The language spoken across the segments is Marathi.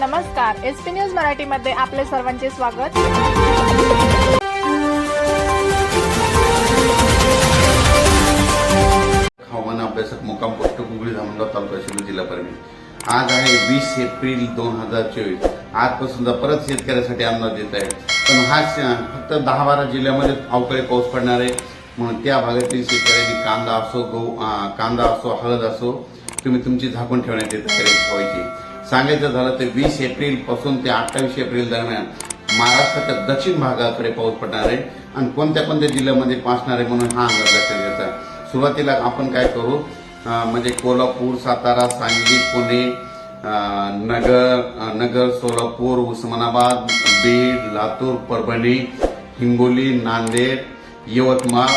नमस्कार एस पी न्यूज मराठीमध्ये आपले सर्वांचे स्वागत. हवामान अभ्यासक मुक्काम पोस्ट गुगळी धामणगाव तालुका शिरूर जिल्हा परभणी. आज आहे वीस एप्रिल दोन हजार चोवीस. आजपासून परत शेतकऱ्यासाठी अंदाज देत आहे पण हा फक्त दहा बारा जिल्ह्यामध्ये अवकाळी पाऊस पडणार आहे. म्हणून त्या भागातील शेतकऱ्यांनी कांदा असो गहू कांदा असो हळद असो तुम्ही तुमची झाकून ठेवण्याची तयारी ठेवायची सांगायचं झालं तर वीस एप्रिलपासून ते अठ्ठावीस एप्रिल दरम्यान महाराष्ट्राच्या दक्षिण भागाकडे पाऊस पडणार आहे आणि कोणत्या कोणत्या जिल्ह्यामध्ये पासणार आहे म्हणून हा अंदाज लक्षात घ्यायचा आहे. सुरुवातीला आपण काय करू म्हणजे कोल्हापूर सातारा सांगली पुणे नगर नगर सोलापूर उस्मानाबाद बीड लातूर परभणी हिंगोली नांदेड यवतमाळ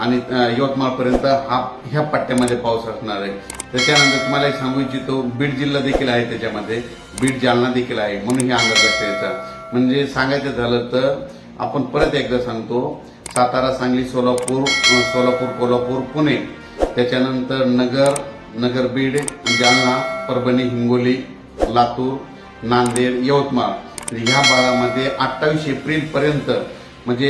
आणि यवतमाळ पर्यंत हा ह्या पट्ट्यामध्ये पाऊस असणार आहे. त्याच्यानंतर तुम्हाला एक सांगू इच्छितो बीड जिल्हा देखील आहे त्याच्यामध्ये. बीड जालना देखील आहे म्हणून हे अंदाज लक्षात यायचा म्हणजे सांगायचं झालं तर आपण परत एकदा सांगतो सातारा सांगली सोलापूर सोलापूर कोल्हापूर पुणे त्याच्यानंतर नगर नगर बीड जालना परभणी हिंगोली लातूर नांदेड यवतमाळ. म्हणजे ह्या भागामध्ये अठ्ठावीस एप्रिल पर्यंत म्हणजे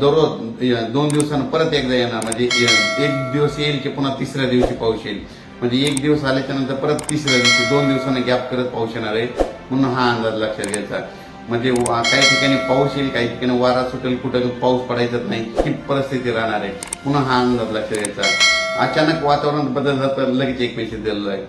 दररोज दोन दिवसानं परत एकदा येणार. म्हणजे एक दिवस येईल की पुन्हा तिसऱ्या दिवशी पाऊस येईल. म्हणजे एक दिवस आल्याच्यानंतर परत तिसऱ्या दिवशी दोन दिवसानं गॅप करत पाऊस येणार आहे. म्हणून हा अंदाज लक्षात घ्यायचा. म्हणजे काही ठिकाणी पाऊस येईल काही ठिकाणी वारा सुटेल कुठं पाऊस पडायचाच नाही ही परिस्थिती राहणार आहे. पुन्हा हा अंदाज लक्षात घ्यायचा. अचानक वातावरण बदल झालं तर लगेच एक मेसेज दिलेला आहे.